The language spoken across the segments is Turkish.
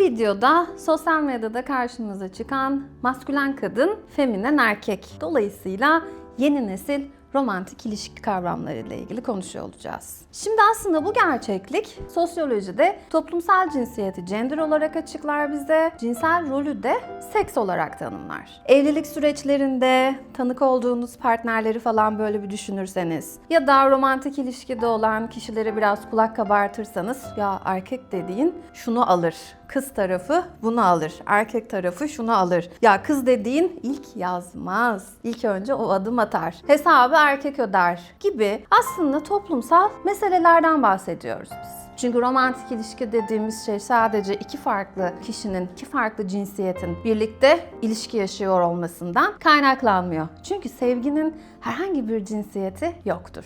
videoda sosyal medyada karşımıza çıkan maskülen kadın, feminen erkek. Dolayısıyla yeni nesil romantik ilişki kavramları ile ilgili konuşuyor olacağız. Şimdi aslında bu gerçeklik sosyolojide toplumsal cinsiyeti gender olarak açıklar bize, cinsel rolü de seks olarak tanımlar. Evlilik süreçlerinde tanık olduğunuz partnerleri falan böyle bir düşünürseniz ya da romantik ilişkide olan kişileri biraz kulak kabartırsanız ya erkek dediğin şunu alır. Kız tarafı bunu alır. Erkek tarafı şunu alır. Ya kız dediğin ilk yazmaz. İlk önce o adım atar. Hesabı erkek öder gibi aslında toplumsal meselelerden bahsediyoruz biz. Çünkü romantik ilişki dediğimiz şey sadece iki farklı kişinin, iki farklı cinsiyetin birlikte ilişki yaşıyor olmasından kaynaklanmıyor. Çünkü sevginin herhangi bir cinsiyeti yoktur.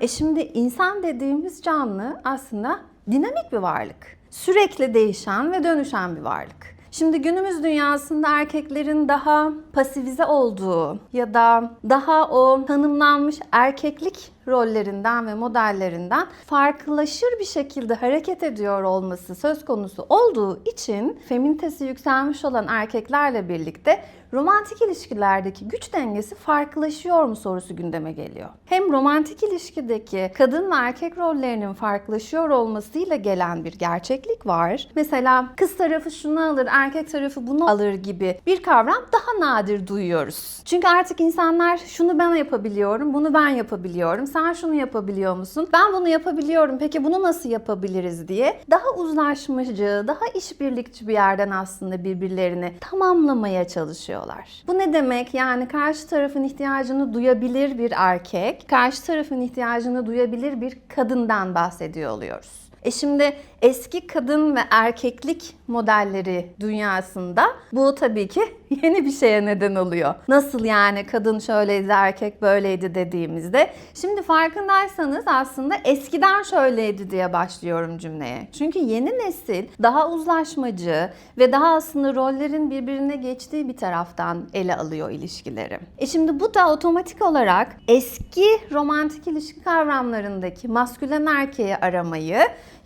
E şimdi insan dediğimiz canlı aslında dinamik bir varlık. Sürekli değişen ve dönüşen bir varlık. Şimdi günümüz dünyasında erkeklerin daha pasifize olduğu ya da daha o tanımlanmış erkeklik rollerinden ve modellerinden farklılaşır bir şekilde hareket ediyor olması söz konusu olduğu için feminitesi yükselmiş olan erkeklerle birlikte romantik ilişkilerdeki güç dengesi farklılaşıyor mu sorusu gündeme geliyor. Hem romantik ilişkideki kadın ve erkek rollerinin farklılaşıyor olmasıyla gelen bir gerçeklik var. Mesela kız tarafı şunu alır, erkek tarafı bunu alır gibi bir kavram daha nadir duyuyoruz. Çünkü artık insanlar şunu ben yapabiliyorum, bunu ben yapabiliyorum. Sen şunu yapabiliyor musun? Ben bunu yapabiliyorum. Peki bunu nasıl yapabiliriz diye daha uzlaşmacı, daha işbirlikçi bir yerden aslında birbirlerini tamamlamaya çalışıyorlar. Bu ne demek? Yani karşı tarafın ihtiyacını duyabilir bir erkek, karşı tarafın ihtiyacını duyabilir bir kadından bahsediyor oluyoruz. E şimdi eski kadın ve erkeklik modelleri dünyasında bu tabii ki yeni bir şeye neden oluyor. Nasıl yani kadın şöyleydi, erkek böyleydi dediğimizde. Şimdi farkındaysanız aslında eskiden şöyleydi diye başlıyorum cümleye. Çünkü yeni nesil daha uzlaşmacı ve daha aslında rollerin birbirine geçtiği bir taraftan ele alıyor ilişkileri. E şimdi bu da otomatik olarak eski romantik ilişki kavramlarındaki maskülen erkeği aramayı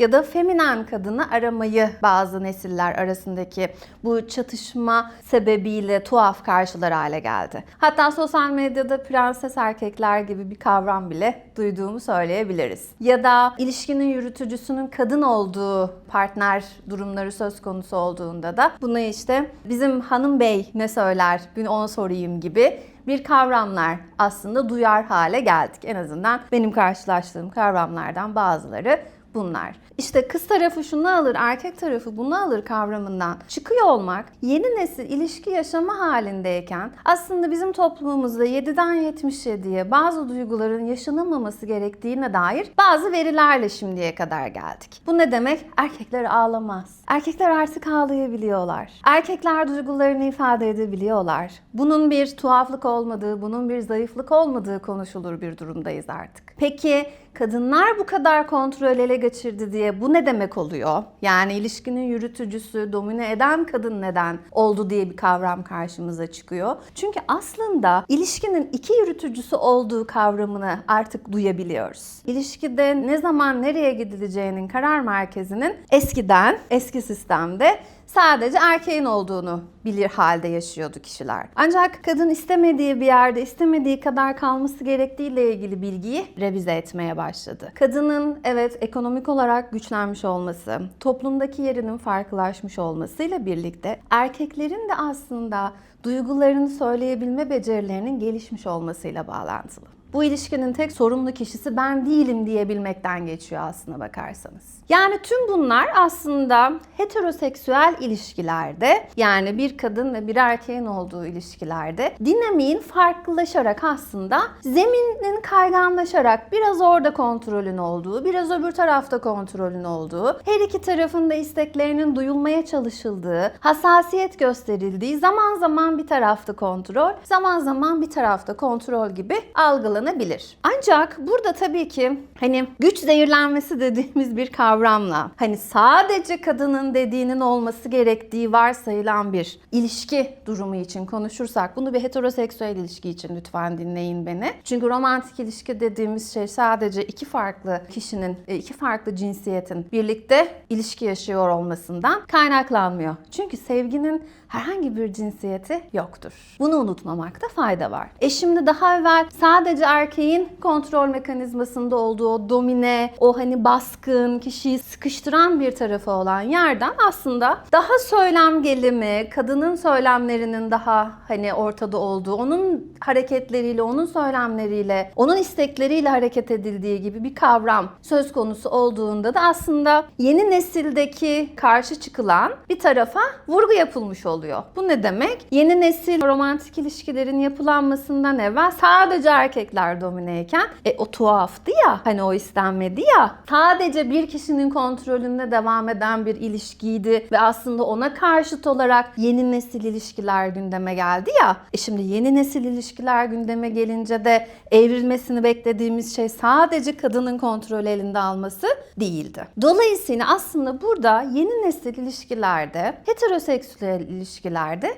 ya da feminen kadını aramayı bazı nesiller arasındaki bu çatışma sebebiyle tuhaf karşılar hale geldi. Hatta sosyal medyada prenses erkekler gibi bir kavram bile duyduğumu söyleyebiliriz. Ya da ilişkinin yürütücüsünün kadın olduğu partner durumları söz konusu olduğunda da bunu işte bizim hanım bey ne söyler bir ona sorayım gibi bir kavramlar aslında duyar hale geldik. En azından benim karşılaştığım kavramlardan bazıları bunlar. İşte kız tarafı şunu alır, erkek tarafı bunu alır kavramından çıkıyor olmak yeni nesil ilişki yaşama halindeyken aslında bizim toplumumuzda 7'den 77'ye bazı duyguların yaşanılmaması gerektiğine dair bazı verilerle şimdiye kadar geldik. Bu ne demek? Erkekler ağlamaz. Erkekler artık ağlayabiliyorlar. Erkekler duygularını ifade edebiliyorlar. Bunun bir tuhaflık olmadığı, bunun bir zayıflık olmadığı konuşulur bir durumdayız artık. Peki kadınlar bu kadar kontrol ele geçirdi diye bu ne demek oluyor? Yani ilişkinin yürütücüsü, domine eden kadın neden oldu diye bir kavram karşımıza çıkıyor. Çünkü aslında ilişkinin iki yürütücüsü olduğu kavramını artık duyabiliyoruz. İlişkide ne zaman nereye gidileceğinin karar merkezinin eskiden, eski sistemde sadece erkeğin olduğunu bilir halde yaşıyordu kişiler. Ancak kadın istemediği bir yerde istemediği kadar kalması gerektiğiyle ilgili bilgiyi revize etmeye başladı. Kadının evet ekonomik olarak güçlenmiş olması, toplumdaki yerinin farklılaşmış olmasıyla birlikte erkeklerin de aslında duygularını söyleyebilme becerilerinin gelişmiş olmasıyla bağlantılı. Bu ilişkinin tek sorumlu kişisi ben değilim diyebilmekten geçiyor aslına bakarsanız. Yani tüm bunlar aslında heteroseksüel ilişkilerde yani bir kadın ve bir erkeğin olduğu ilişkilerde dinamiğin farklılaşarak aslında zeminin kayganlaşarak biraz orada kontrolün olduğu, biraz öbür tarafta kontrolün olduğu, her iki tarafın da isteklerinin duyulmaya çalışıldığı, hassasiyet gösterildiği, zaman zaman bir tarafta kontrol, zaman zaman bir tarafta kontrol gibi algılanıyor algılanabilir. Ancak burada tabii ki hani güç zehirlenmesi dediğimiz bir kavramla hani sadece kadının dediğinin olması gerektiği varsayılan bir ilişki durumu için konuşursak bunu bir heteroseksüel ilişki için lütfen dinleyin beni. Çünkü romantik ilişki dediğimiz şey sadece iki farklı kişinin, e, iki farklı cinsiyetin birlikte ilişki yaşıyor olmasından kaynaklanmıyor. Çünkü sevginin herhangi bir cinsiyeti yoktur. Bunu unutmamakta fayda var. E şimdi daha evvel sadece erkeğin kontrol mekanizmasında olduğu o domine, o hani baskın, kişiyi sıkıştıran bir tarafı olan yerden aslında daha söylem gelimi, kadının söylemlerinin daha hani ortada olduğu, onun hareketleriyle, onun söylemleriyle, onun istekleriyle hareket edildiği gibi bir kavram söz konusu olduğunda da aslında yeni nesildeki karşı çıkılan bir tarafa vurgu yapılmış oluyor. Bu ne demek? Yeni nesil romantik ilişkilerin yapılanmasından evvel sadece erkekler domineyken e o tuhaftı ya hani o istenmedi ya sadece bir kişinin kontrolünde devam eden bir ilişkiydi ve aslında ona karşıt olarak yeni nesil ilişkiler gündeme geldi ya. E şimdi yeni nesil ilişkiler gündeme gelince de evrilmesini beklediğimiz şey sadece kadının kontrolü elinde alması değildi. Dolayısıyla aslında burada yeni nesil ilişkilerde, heteroseksüel ilişkilerde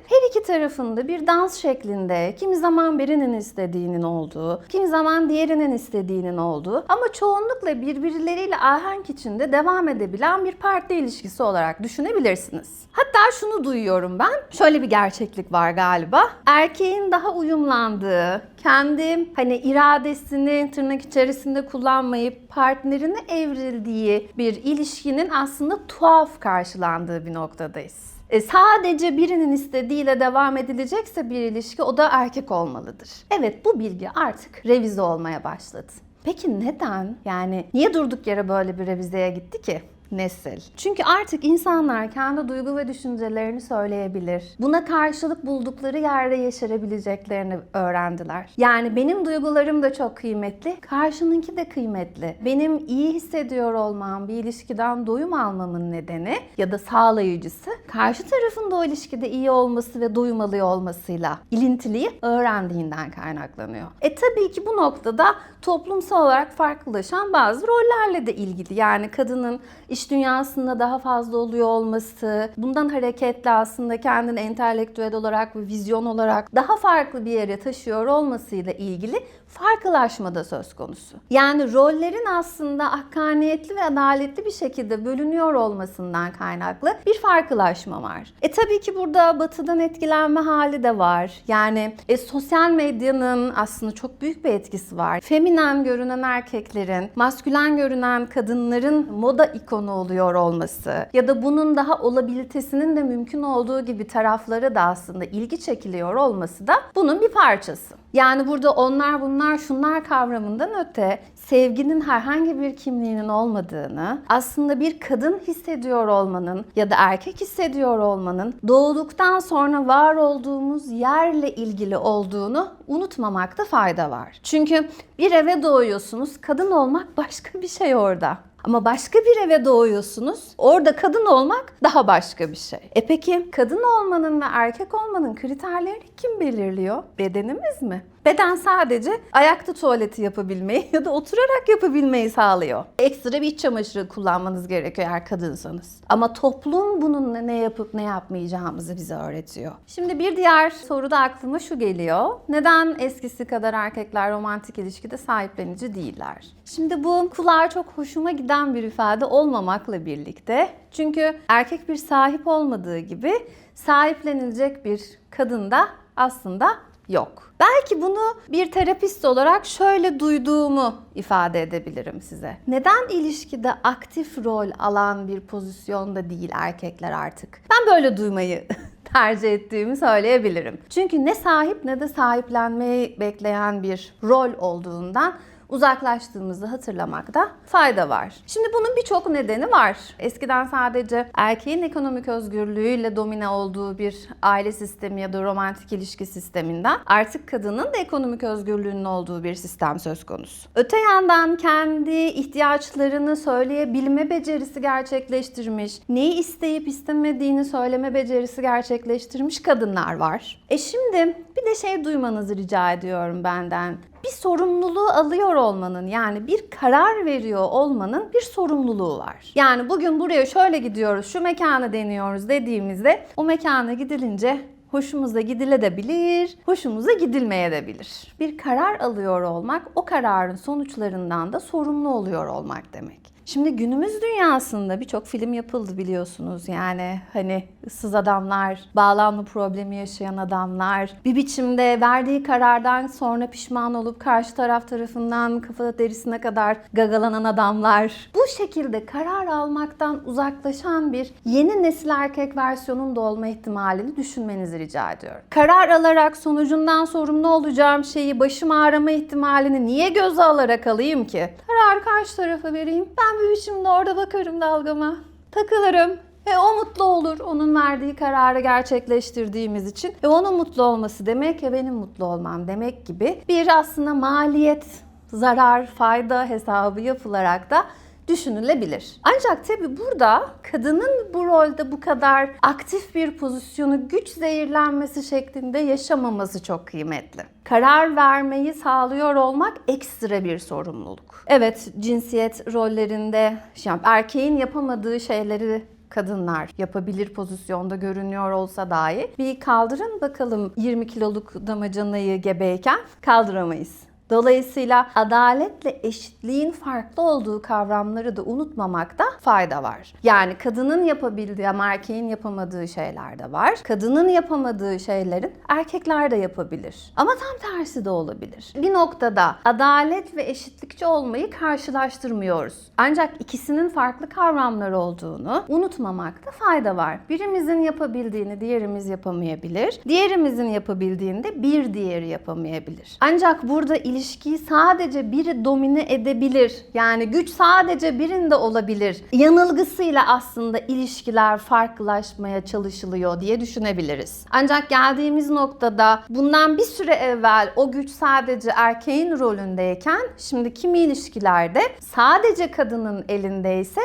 her iki tarafında bir dans şeklinde kimi zaman birinin istediğinin olduğu, kimi zaman diğerinin istediğinin olduğu ama çoğunlukla birbirleriyle ahenk içinde devam edebilen bir partner ilişkisi olarak düşünebilirsiniz. Hatta şunu duyuyorum ben. Şöyle bir gerçeklik var galiba. Erkeğin daha uyumlandığı, kendi hani iradesini tırnak içerisinde kullanmayıp partnerine evrildiği bir ilişkinin aslında tuhaf karşılandığı bir noktadayız. E, sadece birinin istediğiyle devam edilecekse bir ilişki o da erkek olmalıdır. Evet bu bilgi artık revize olmaya başladı. Peki neden? Yani niye durduk yere böyle bir revizeye gitti ki? Nesil. Çünkü artık insanlar kendi duygu ve düşüncelerini söyleyebilir. Buna karşılık buldukları yerde yaşarabileceklerini öğrendiler. Yani benim duygularım da çok kıymetli, karşınınki de kıymetli. Benim iyi hissediyor olmam, bir ilişkiden doyum almamın nedeni ya da sağlayıcısı karşı tarafın da o ilişkide iyi olması ve doyum olmasıyla ilintiliyi öğrendiğinden kaynaklanıyor. E tabii ki bu noktada toplumsal olarak farklılaşan bazı rollerle de ilgili. Yani kadının iş dünyasında daha fazla oluyor olması, bundan hareketle aslında kendini entelektüel olarak ve vizyon olarak daha farklı bir yere taşıyor olmasıyla ilgili farklılaşma da söz konusu. Yani rollerin aslında hakkaniyetli ve adaletli bir şekilde bölünüyor olmasından kaynaklı bir farklılaşma var. E tabii ki burada batıdan etkilenme hali de var. Yani e, sosyal medyanın aslında çok büyük bir etkisi var. Feminen görünen erkeklerin, maskülen görünen kadınların moda ikonu oluyor olması ya da bunun daha olabilitesinin de mümkün olduğu gibi taraflara da aslında ilgi çekiliyor olması da bunun bir parçası. Yani burada onlar bunlar şunlar kavramından öte sevginin herhangi bir kimliğinin olmadığını, aslında bir kadın hissediyor olmanın ya da erkek hissediyor olmanın doğduktan sonra var olduğumuz yerle ilgili olduğunu unutmamakta fayda var. Çünkü bir eve doğuyorsunuz, kadın olmak başka bir şey orada. Ama başka bir eve doğuyorsunuz. Orada kadın olmak daha başka bir şey. E peki kadın olmanın ve erkek olmanın kriterlerini kim belirliyor? Bedenimiz mi? Beden sadece ayakta tuvaleti yapabilmeyi ya da oturarak yapabilmeyi sağlıyor. Ekstra bir iç çamaşırı kullanmanız gerekiyor eğer kadınsanız. Ama toplum bununla ne yapıp ne yapmayacağımızı bize öğretiyor. Şimdi bir diğer soruda aklıma şu geliyor. Neden eskisi kadar erkekler romantik ilişkide sahiplenici değiller? Şimdi bu kulağa çok hoşuma giden bir ifade olmamakla birlikte çünkü erkek bir sahip olmadığı gibi sahiplenilecek bir kadın da aslında yok. Belki bunu bir terapist olarak şöyle duyduğumu ifade edebilirim size. Neden ilişkide aktif rol alan bir pozisyonda değil erkekler artık? Ben böyle duymayı tercih ettiğimi söyleyebilirim. Çünkü ne sahip ne de sahiplenmeyi bekleyen bir rol olduğundan uzaklaştığımızı hatırlamakta fayda var. Şimdi bunun birçok nedeni var. Eskiden sadece erkeğin ekonomik özgürlüğüyle domine olduğu bir aile sistemi ya da romantik ilişki sisteminden artık kadının da ekonomik özgürlüğünün olduğu bir sistem söz konusu. Öte yandan kendi ihtiyaçlarını söyleyebilme becerisi gerçekleştirmiş, neyi isteyip istemediğini söyleme becerisi gerçekleştirmiş kadınlar var. E şimdi bir de şey duymanızı rica ediyorum benden. Bir sorumluluğu alıyor olmanın yani bir karar veriyor olmanın bir sorumluluğu var. Yani bugün buraya şöyle gidiyoruz, şu mekana deniyoruz dediğimizde o mekana gidilince hoşumuza gidilebilir, hoşumuza gidilmeye de bilir. Bir karar alıyor olmak, o kararın sonuçlarından da sorumlu oluyor olmak demek. Şimdi günümüz dünyasında birçok film yapıldı biliyorsunuz. Yani hani ıssız adamlar, bağlanma problemi yaşayan adamlar, bir biçimde verdiği karardan sonra pişman olup karşı taraf tarafından kafa derisine kadar gagalanan adamlar. Bu şekilde karar almaktan uzaklaşan bir yeni nesil erkek versiyonunda olma ihtimalini düşünmenizi rica ediyorum. Karar alarak sonucundan sorumlu olacağım şeyi başım ağrıma ihtimalini niye göze alarak alayım ki? Karar karşı tarafa vereyim. Ben biçimde orada bakarım dalgama. Takılırım. Ve o mutlu olur onun verdiği kararı gerçekleştirdiğimiz için. Ve onun mutlu olması demek ya benim mutlu olmam demek gibi bir aslında maliyet, zarar, fayda hesabı yapılarak da düşünülebilir. Ancak tabi burada kadının bu rolde bu kadar aktif bir pozisyonu güç zehirlenmesi şeklinde yaşamaması çok kıymetli. Karar vermeyi sağlıyor olmak ekstra bir sorumluluk. Evet cinsiyet rollerinde yani erkeğin yapamadığı şeyleri kadınlar yapabilir pozisyonda görünüyor olsa dahi bir kaldırın bakalım 20 kiloluk damacanayı gebeyken kaldıramayız. Dolayısıyla adaletle eşitliğin farklı olduğu kavramları da unutmamakta fayda var. Yani kadının yapabildiği ama erkeğin yapamadığı şeyler de var. Kadının yapamadığı şeylerin erkekler de yapabilir. Ama tam tersi de olabilir. Bir noktada adalet ve eşitlikçi olmayı karşılaştırmıyoruz. Ancak ikisinin farklı kavramlar olduğunu unutmamakta fayda var. Birimizin yapabildiğini diğerimiz yapamayabilir. Diğerimizin yapabildiğini de bir diğeri yapamayabilir. Ancak burada ilişkiyi sadece biri domine edebilir. Yani güç sadece birinde olabilir. Yanılgısıyla aslında ilişkiler farklılaşmaya çalışılıyor diye düşünebiliriz. Ancak geldiğimiz noktada bundan bir süre evvel o güç sadece erkeğin rolündeyken şimdi kimi ilişkilerde sadece kadının elindeyse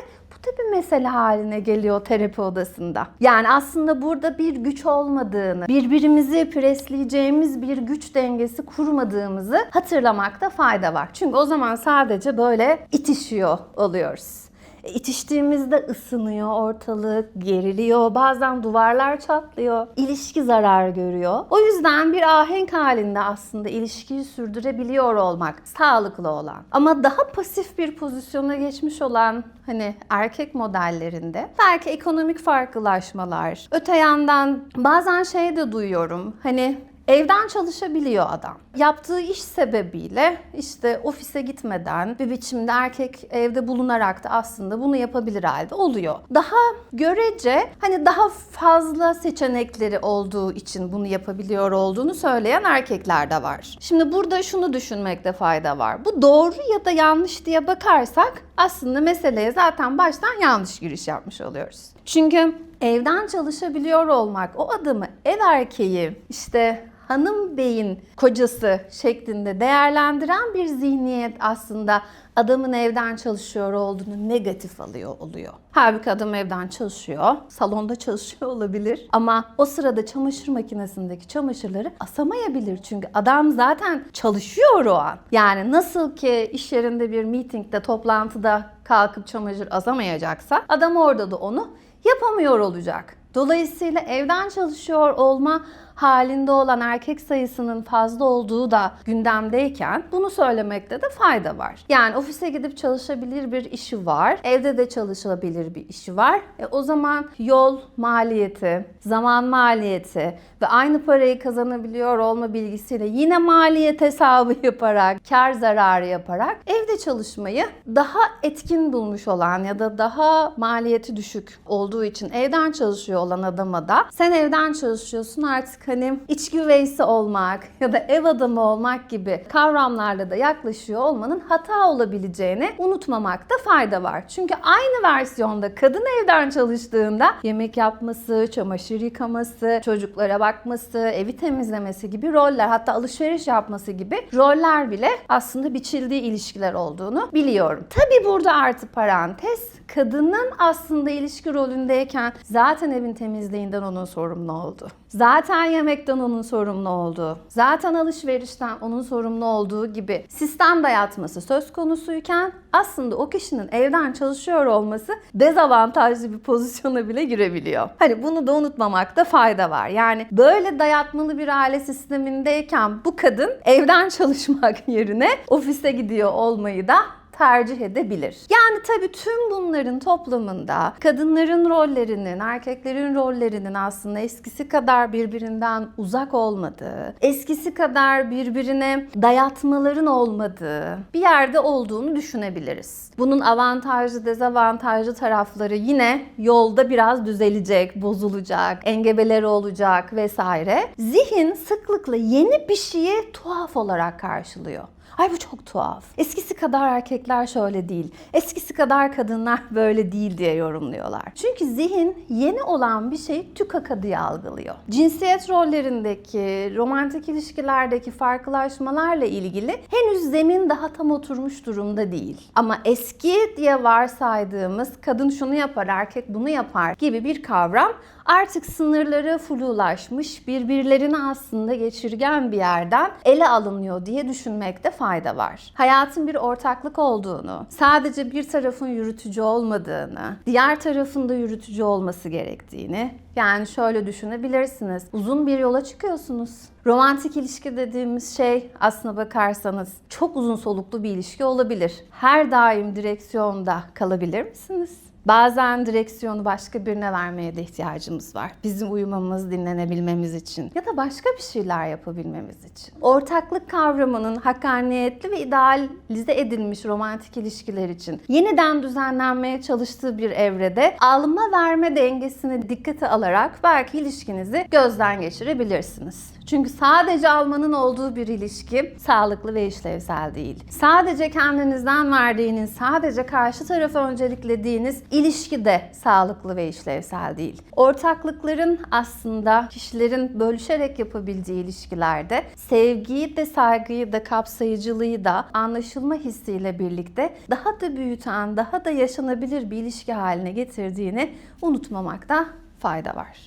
da bir mesele haline geliyor terapi odasında. Yani aslında burada bir güç olmadığını, birbirimizi presleyeceğimiz bir güç dengesi kurmadığımızı hatırlamakta fayda var. Çünkü o zaman sadece böyle itişiyor oluyoruz. E, İtiştiğimizde ısınıyor ortalık, geriliyor, bazen duvarlar çatlıyor, ilişki zarar görüyor. O yüzden bir ahenk halinde aslında ilişkiyi sürdürebiliyor olmak sağlıklı olan. Ama daha pasif bir pozisyona geçmiş olan hani erkek modellerinde belki ekonomik farklılaşmalar, öte yandan bazen şey de duyuyorum hani Evden çalışabiliyor adam. Yaptığı iş sebebiyle işte ofise gitmeden bir biçimde erkek evde bulunarak da aslında bunu yapabilir halde oluyor. Daha görece hani daha fazla seçenekleri olduğu için bunu yapabiliyor olduğunu söyleyen erkekler de var. Şimdi burada şunu düşünmekte fayda var. Bu doğru ya da yanlış diye bakarsak aslında meseleye zaten baştan yanlış giriş yapmış oluyoruz. Çünkü evden çalışabiliyor olmak o adamı ev erkeği işte hanım beyin kocası şeklinde değerlendiren bir zihniyet aslında adamın evden çalışıyor olduğunu negatif alıyor oluyor. Halbuki adam evden çalışıyor, salonda çalışıyor olabilir ama o sırada çamaşır makinesindeki çamaşırları asamayabilir. Çünkü adam zaten çalışıyor o an. Yani nasıl ki iş yerinde bir meetingde, toplantıda kalkıp çamaşır asamayacaksa adam orada da onu yapamıyor olacak. Dolayısıyla evden çalışıyor olma halinde olan erkek sayısının fazla olduğu da gündemdeyken bunu söylemekte de fayda var. Yani ofise gidip çalışabilir bir işi var, evde de çalışabilir bir işi var. E o zaman yol maliyeti, zaman maliyeti ve aynı parayı kazanabiliyor olma bilgisiyle yine maliyet hesabı yaparak, kar zararı yaparak evde çalışmayı daha etkin bulmuş olan ya da daha maliyeti düşük olduğu için evden çalışıyor olan adama da sen evden çalışıyorsun artık hani iç güveysi olmak ya da ev adamı olmak gibi kavramlarla da yaklaşıyor olmanın hata olabileceğini unutmamakta fayda var. Çünkü aynı versiyonda kadın evden çalıştığında yemek yapması, çamaşır yıkaması, çocuklara bakması, evi temizlemesi gibi roller hatta alışveriş yapması gibi roller bile aslında biçildiği ilişkiler olduğunu biliyorum. Tabi burada artı parantez kadının aslında ilişki rolündeyken zaten evin temizliğinden onun sorumlu oldu. Zaten yemekten onun sorumlu olduğu, zaten alışverişten onun sorumlu olduğu gibi sistem dayatması söz konusuyken aslında o kişinin evden çalışıyor olması dezavantajlı bir pozisyona bile girebiliyor. Hani bunu da unutmamakta fayda var. Yani böyle dayatmalı bir aile sistemindeyken bu kadın evden çalışmak yerine ofise gidiyor olmayı da tercih edebilir. Yani tabii tüm bunların toplamında kadınların rollerinin, erkeklerin rollerinin aslında eskisi kadar birbirinden uzak olmadığı, eskisi kadar birbirine dayatmaların olmadığı bir yerde olduğunu düşünebiliriz. Bunun avantajlı, dezavantajlı tarafları yine yolda biraz düzelecek, bozulacak, engebeleri olacak vesaire. Zihin sıklıkla yeni bir şeyi tuhaf olarak karşılıyor. Ay bu çok tuhaf. Eskisi kadar erkekler şöyle değil. Eskisi kadar kadınlar böyle değil diye yorumluyorlar. Çünkü zihin yeni olan bir şeyi tükaka diye algılıyor. Cinsiyet rollerindeki, romantik ilişkilerdeki farklılaşmalarla ilgili henüz zemin daha tam oturmuş durumda değil. Ama eski diye varsaydığımız kadın şunu yapar, erkek bunu yapar gibi bir kavram artık sınırları flulaşmış, birbirlerini aslında geçirgen bir yerden ele alınıyor diye düşünmekte fayda var. Hayatın bir ortaklık olduğunu, sadece bir tarafın yürütücü olmadığını, diğer tarafın da yürütücü olması gerektiğini, yani şöyle düşünebilirsiniz. Uzun bir yola çıkıyorsunuz. Romantik ilişki dediğimiz şey aslına bakarsanız çok uzun soluklu bir ilişki olabilir. Her daim direksiyonda kalabilir misiniz? Bazen direksiyonu başka birine vermeye de ihtiyacımız var. Bizim uyumamız, dinlenebilmemiz için ya da başka bir şeyler yapabilmemiz için. Ortaklık kavramının hakkaniyetli ve idealize edilmiş romantik ilişkiler için yeniden düzenlenmeye çalıştığı bir evrede alma verme dengesini dikkate alarak belki ilişkinizi gözden geçirebilirsiniz. Çünkü sadece almanın olduğu bir ilişki sağlıklı ve işlevsel değil. Sadece kendinizden verdiğiniz, sadece karşı tarafı önceliklediğiniz ilişki de sağlıklı ve işlevsel değil. Ortaklıkların aslında kişilerin bölüşerek yapabildiği ilişkilerde sevgiyi de saygıyı da kapsayıcılığı da anlaşılma hissiyle birlikte daha da büyüten, daha da yaşanabilir bir ilişki haline getirdiğini unutmamakta fayda var.